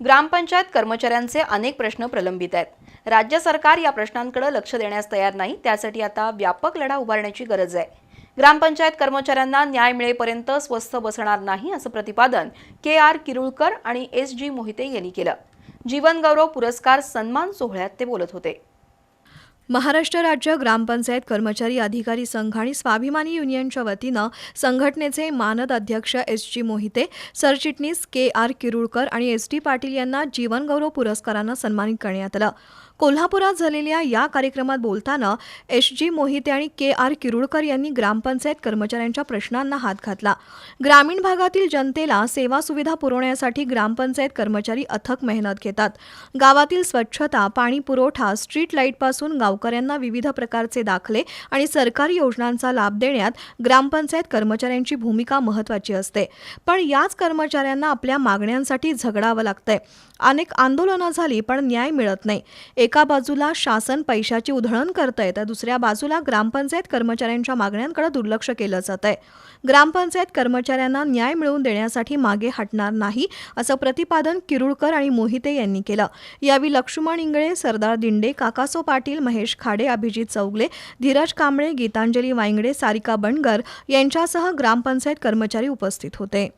ग्रामपंचायत कर्मचाऱ्यांचे अनेक प्रश्न प्रलंबित आहेत. राज्य सरकार या प्रश्नांकडे लक्ष देण्यास तयार नाही त्यासाठी आता व्यापक लढा उभारण्याची गरज आहे. ग्रामपंचायत कर्मचाऱ्यांना न्याय मिळेपर्यंत स्वस्थ बसणार नाही असं प्रतिपादन के आर किरुळकर आणि एस जी मोहिते यांनी केलं. जीवनगौरव पुरस्कार सन्मान सोहळ्यात ते बोलत होते. महाराष्ट्र राज्य ग्रामपंचायत कर्मचारी अधिकारी संघ आणि स्वाभिमानी युनियनच्या वतीनं संघटनेचे मानद अध्यक्ष एस जी मोहिते सरचिटणीस के आर किरुळकर आणि एस टी पाटील यांना जीवनगौरव पुरस्कारानं सन्मानित करण्यात आलं. कोल्हापुरात झालेल्या या कार्यक्रमात बोलताना एस जी मोहिते आणि के आर किरुडकर यांनी ग्रामपंचायत कर्मचाऱ्यांच्या प्रश्नांना हात घातला. ग्रामीण भागातील जनतेला सेवा सुविधा पुरवण्यासाठी ग्रामपंचायत कर्मचारी अथक मेहनत घेतात. गावातील स्वच्छता पाणी पुरवठा स्ट्रीट लाईटपासून गावकऱ्यांना विविध प्रकारचे दाखले आणि सरकारी योजनांचा लाभ देण्यात ग्रामपंचायत कर्मचाऱ्यांची भूमिका महत्त्वाची असते. पण याच कर्मचाऱ्यांना आपल्या मागण्यांसाठी झगडावं लागतंय. अनेक आंदोलनं झाली पण न्याय मिळत नाही. एका बाजूला शासन पैशाची उधळण करतंय तर दुसऱ्या बाजूला ग्रामपंचायत कर्मचाऱ्यांच्या मागण्यांकडे दुर्लक्ष केलं जात आहे ग्रामपंचायत कर्मचाऱ्यांना न्याय मिळवून देण्यासाठी मागे हटणार नाही असं प्रतिपादन किरुळकर आणि मोहिते यांनी केलं. यावेळी लक्ष्मण इंगळे सरदार दिंडे काकासो पाटील महेश खाडे अभिजित चौगले धीरज कांबळे गीतांजली वांगडे सारिका बंडगर यांच्यासह ग्रामपंचायत कर्मचारी उपस्थित होते.